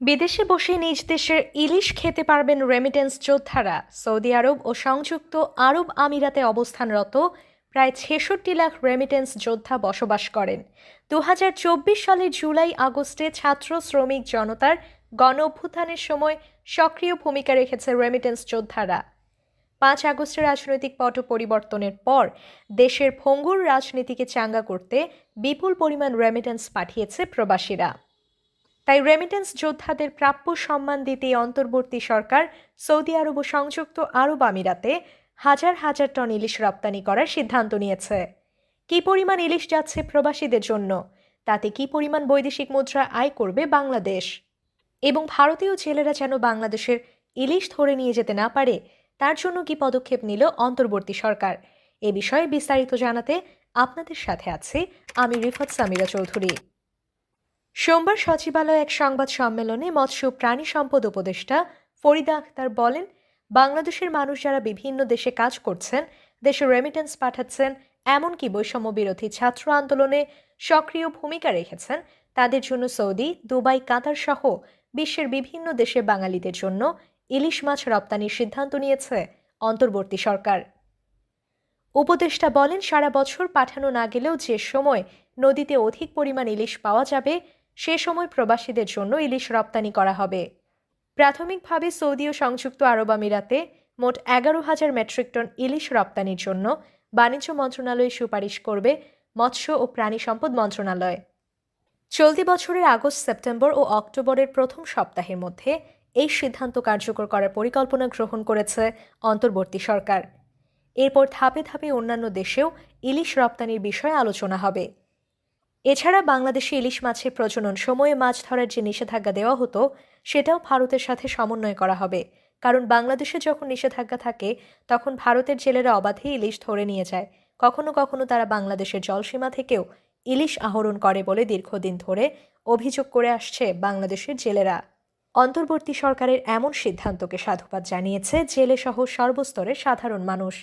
বিদেশে বসে নিজ দেশের ইলিশ খেতে পারবেন রেমিটেন্স যোদ্ধারা। সৌদি আরব ও সংযুক্ত আরব আমিরাতে অবস্থানরত প্রায় ছেষট্টি লাখ রেমিটেন্স যোদ্ধা বসবাস করেন। দু হাজার চব্বিশ সালের জুলাই আগস্টে ছাত্র শ্রমিক জনতার গণ অভ্যুত্থানের সময় সক্রিয় ভূমিকা রেখেছে রেমিটেন্স যোদ্ধারা। পাঁচ আগস্টের রাজনৈতিক পট পরিবর্তনের পর দেশের ভঙ্গুর রাজনীতিকে চাঙ্গা করতে বিপুল পরিমাণ রেমিটেন্স পাঠিয়েছে প্রবাসীরা। তাই রেমিটেন্স যোদ্ধাদের প্রাপ্য সম্মান দিতে অন্তর্বর্তী সরকার সৌদি আরব ও সংযুক্ত আরব আমিরাতে হাজার হাজার টন ইলিশ রপ্তানি করার সিদ্ধান্ত নিয়েছে। কী পরিমাণ ইলিশ যাচ্ছে প্রবাসীদের জন্য? তাতে কী পরিমাণ বৈদেশিক মুদ্রা আয় করবে বাংলাদেশ? এবং ভারতীয় জেলেরা যেন বাংলাদেশের ইলিশ ধরে নিয়ে যেতে না পারে, তার জন্য কি পদক্ষেপ নিল অন্তর্বর্তী সরকার? এ বিষয়ে বিস্তারিত জানাতে আপনাদের সাথে আছি আমি রিফাত সামিরা চৌধুরী। সোমবার সচিবালয়ে এক সংবাদ সম্মেলনে মৎস্য প্রাণী সম্পদ উপদেষ্টা ফরিদা আখতার বলেন, বাংলাদেশের মানুষ যারা বিভিন্ন দেশে কাজ করছেন, দেশে রেমিটেন্স পাঠাচ্ছেন, এমনকি বৈষম্য বিরোধী ছাত্র আন্দোলনে সক্রিয় ভূমিকা রেখেছেন, তাদের জন্য সৌদি, দুবাই, কাতার সহ বিশ্বের বিভিন্ন দেশে বাঙালিদের জন্য ইলিশ মাছ রপ্তানির সিদ্ধান্ত নিয়েছে অন্তর্বর্তী সরকার। উপদেষ্টা বলেন, সারা বছর পাঠানো না গেলেও যে সময় নদীতে অধিক পরিমাণ ইলিশ পাওয়া যাবে সে সময় প্রবাসীদের জন্য ইলিশ রপ্তানি করা হবে। প্রাথমিকভাবে সৌদি ও সংযুক্ত আরব আমিরাতে মোট এগারো হাজার মেট্রিক টন ইলিশ রপ্তানির জন্য বাণিজ্য মন্ত্রণালয় সুপারিশ করবে মৎস্য ও প্রাণী সম্পদ মন্ত্রণালয়। চলতি বছরের আগস্ট, সেপ্টেম্বর ও অক্টোবরের প্রথম সপ্তাহের মধ্যে এই সিদ্ধান্ত কার্যকর করার পরিকল্পনা গ্রহণ করেছে অন্তর্বর্তী সরকার। এরপর ধাপে ধাপে অন্যান্য দেশেও ইলিশ রপ্তানির বিষয়ে আলোচনা হবে। এছাড়া বাংলাদেশে ইলিশ মাছের প্রজনন সময়ে মাছ ধরার যে নিষেধাজ্ঞা দেওয়া হতো, সেটাও ভারতের সাথে সমন্বয় করা হবে। কারণ বাংলাদেশে যখন নিষেধাজ্ঞা থাকে, তখন ভারতের জেলেরা অবাধে ইলিশ ধরে নিয়ে যায়। কখনো কখনো তারা বাংলাদেশের জলসীমা থেকেও ইলিশ আহরণ করে বলে দীর্ঘদিন ধরে অভিযোগ করে আসছে বাংলাদেশের জেলেরা। অন্তর্বর্তী সরকারের এমন সিদ্ধান্তকে সাধুবাদ জানিয়েছে জেলে সহ সর্বস্তরের সাধারণ মানুষ।